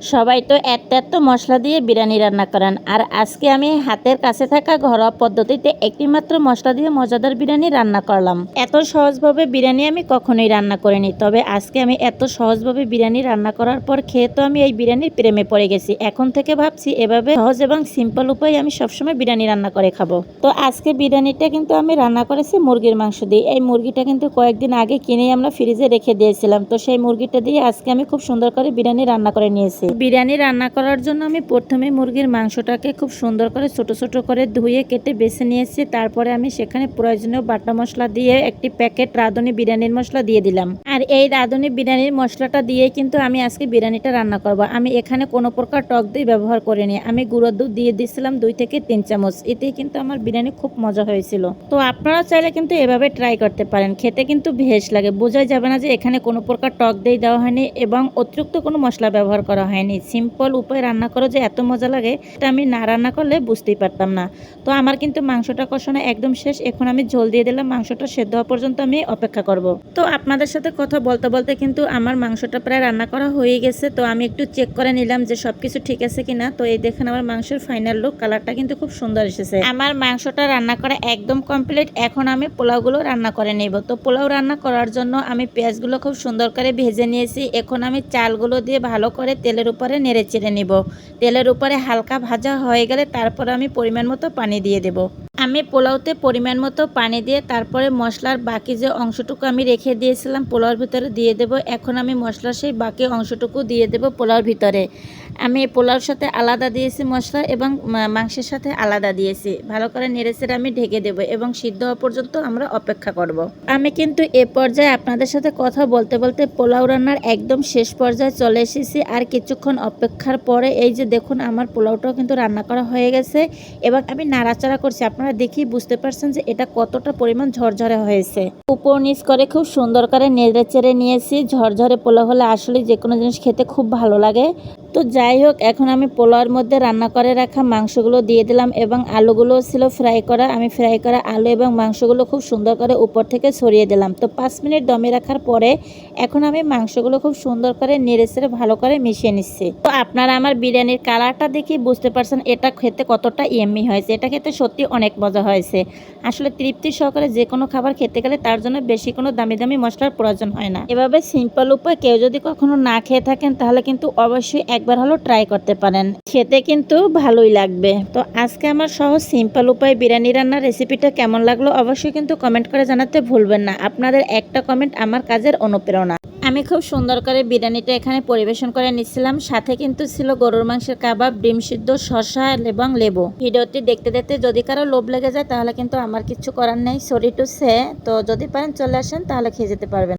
সবাই তো এত এত মশলা দিয়ে বিরিয়ানি রান্না করেন। আর আজকে আমি হাতের কাছে থাকা ঘরোয়া পদ্ধতিতে একটি মাত্র মশলা দিয়ে মজাদার বিরিয়ানি রান্না করলাম। এত সহজভাবে বিরিয়ানি আমি কখনোই রান্না করিনি, তবে আজকে আমি এত সহজভাবে বিরিয়ানি রান্না করার পর খেয়ে তো আমি এই বিরিয়ানির প্রেমে পড়ে গেছি। এখন থেকে ভাবছি এভাবে সহজ এবং সিম্পল উপায়ে আমি সবসময় বিরিয়ানি রান্না করে খাব। তো আজকে বিরিয়ানিটা কিন্তু আমি রান্না করেছি মুরগির মাংস দিয়ে। এই মুরগিটা কিন্তু কয়েকদিন আগে কিনেই আমরা ফ্রিজে রেখে দিয়েছিলাম। তো সেই মুরগিটা দিয়ে আজকে আমি খুব সুন্দর করে বিরিয়ানি রান্না করে নিয়েছি। বিরিয়ানি রান্না করার জন্য আমি প্রথমে মুরগির মাংসটাকে খুব সুন্দর করে ছোট ছোট করে ধুয়ে কেটে বেছে নিয়েছি। তারপরে আমি সেখানে প্রয়োজনীয় বাটা মশলা দিয়ে একটি প্যাকেট রাঁধুনি বিরিয়ানির মশলা দিয়ে দিলাম। আর এই রাঁধুনি বিরিয়ানির মশলাটা দিয়ে কিন্তু আমি আজকে বিরিয়ানিটা রান্না করব। আমি এখানে কোনো প্রকার টক দই ব্যবহার করিনি। আমি গুঁড়ো দুধ দিয়ে দিয়েছিলাম দুই থেকে তিন চামচ। এতেই কিন্তু আমার বিরিয়ানি খুব মজা হয়েছিল। তো আপনারা চাইলে কিন্তু এভাবে ট্রাই করতে পারেন। খেতে কিন্তু ভেজ লাগে। বোঝাই যাবে না যে এখানে কোনো প্রকার টক দই দেওয়া হয়নি এবং অতিরিক্ত কোনো মশলা ব্যবহার করা হয়নি। সিম্পল উপায় রান্না করো যে এত মজা লাগে, এটা আমি না রান্না করলে বুঝতেই পারতাম না। তো আমার কিন্তু মাংসটা কষানো একদম শেষ, এখন আমি ঝোল দিয়ে দিলাম, মাংসটা সেদ্ধ হওয়া পর্যন্ত আমি অপেক্ষা করব। তো আপনাদের সাথে কথা বলতে বলতে কিন্তু আমার মাংসটা প্রায় রান্না করা হয়ে গেছে, তো আমি একটু চেক করে নিলাম যে সব কিছু ঠিক আছে কিনা। তো এই দেখেন আমার মাংসের ফাইনাল লুক কালারটা কিন্তু খুব সুন্দর এসেছে। আমার মাংসটা রান্না করা একদম কমপ্লিট এখন আমি পোলাওগুলো রান্না করে নেব। তো পোলাও রান্না করার জন্য আমি পেঁয়াজগুলো খুব সুন্দর করে ভেজে নিয়েছি, এখন আমি চালগুলো দিয়ে ভালো করে তেলের উপরে নেড়ে চেড়ে নেব। তেলের উপরে হালকা ভাজা হয়ে গেলে তারপরে আমি পরিমাণ মতো পানি দিয়ে দেব। আমি পোলাওতে পরিমাণ মতো পানি দিয়ে তারপরে মশলার বাকি যে অংশটুকু আমি রেখে দিয়েছিলাম পোলাওর ভিতরে দিয়ে দেব। এখন আমি মশলার সেই বাকি অংশটুকু দিয়ে দেব পোলাওর ভিতরে। আমি পোলাওর সাথে আলাদা দিয়েছি মশলা এবং মাংসের সাথে আলাদা দিয়েছি। ভালো করে নেড়েচেড়ে আমি ঢেকে দেব এবং সিদ্ধ হওয়া পর্যন্ত আমরা অপেক্ষা করব। আমি কিন্তু এ পর্যায়ে আপনাদের সাথে কথা বলতে বলতে পোলাও রান্নার একদম শেষ পর্যায়ে চলে এসেছি আর কিছুক্ষণ অপেক্ষার পরে এই যে দেখুন আমার পোলাওটাও কিন্তু রান্না করা হয়ে গেছে এবং আমি নাড়াচাড়া করছি। আপনারা দেখি বুঝতে পারছেন যে এটা কতটা পরিমাণ ঝরঝরে হয়েছে। উপর নিচ করে খুব সুন্দর করে নেড়ে চেড়ে নিয়েছি। ঝরঝরে পোলাও হলে আসলে যে কোনো জিনিস খেতে খুব ভালো লাগে। তো যাই হোক, এখন আমি পোলাওর মধ্যে রান্না করে রাখা মাংসগুলো দিয়ে দিলাম এবং আলুগুলো ছিল ফ্রাই করা। আমি ফ্রাই করা আলু এবং মাংসগুলো খুব সুন্দর করে উপর থেকে ছড়িয়ে দিলাম। তো পাঁচ মিনিট দমে রাখার পরে এখন আমি মাংসগুলো খুব সুন্দর করে নেড়ে চেড়ে ভালো করে মিশিয়ে নিচ্ছি। তো আপনারা আমার বিরিয়ানির কালারটা দেখি বুঝতে পারছেন এটা খেতে কতটা ইয়েমি হয়েছে। এটা খেতে সত্যি অনেক মজা হয়েছে। আসলে তৃপ্তি সহকারে যে কোনো খাবার খেতে গেলে তার জন্য বেশি কোনো দামি দামি মশলার প্রয়োজন হয় না। এভাবে সিম্পল উপায় কেউ যদি কখনো না খেয়ে থাকেন তাহলে কিন্তু অবশ্যই একবার হলো ট্রাই করতে পারেন। খেতে কিন্তু ভালোই লাগবে। তো আজকে আমার সহজ সিম্পল উপায় বিরিয়ানি রান্নার রেসিপিটা কেমন লাগল অবশ্যই কিন্তু কমেন্ট করে জানাতে ভুলবেন না। আপনাদের একটা কমেন্ট আমার কাজের অনুপ্রেরণা। আমি খুব সুন্দর করে বিরিয়ানিটা এখানে পরিবেশন করে নিচ্ছিলাম। সাথে কিন্তু ছিল গরুর মাংসের কাবাব, ডিম সিদ্ধ, শসা এবং লেবু। ভিডিওটি দেখতে দেখতে যদি কারও লোভ লেগে যায় তাহলে কিন্তু আমার কিছু করার নেই। সরি টু সে তো যদি পারেন চলে আসেন তাহলে খেয়ে যেতে পারবেন।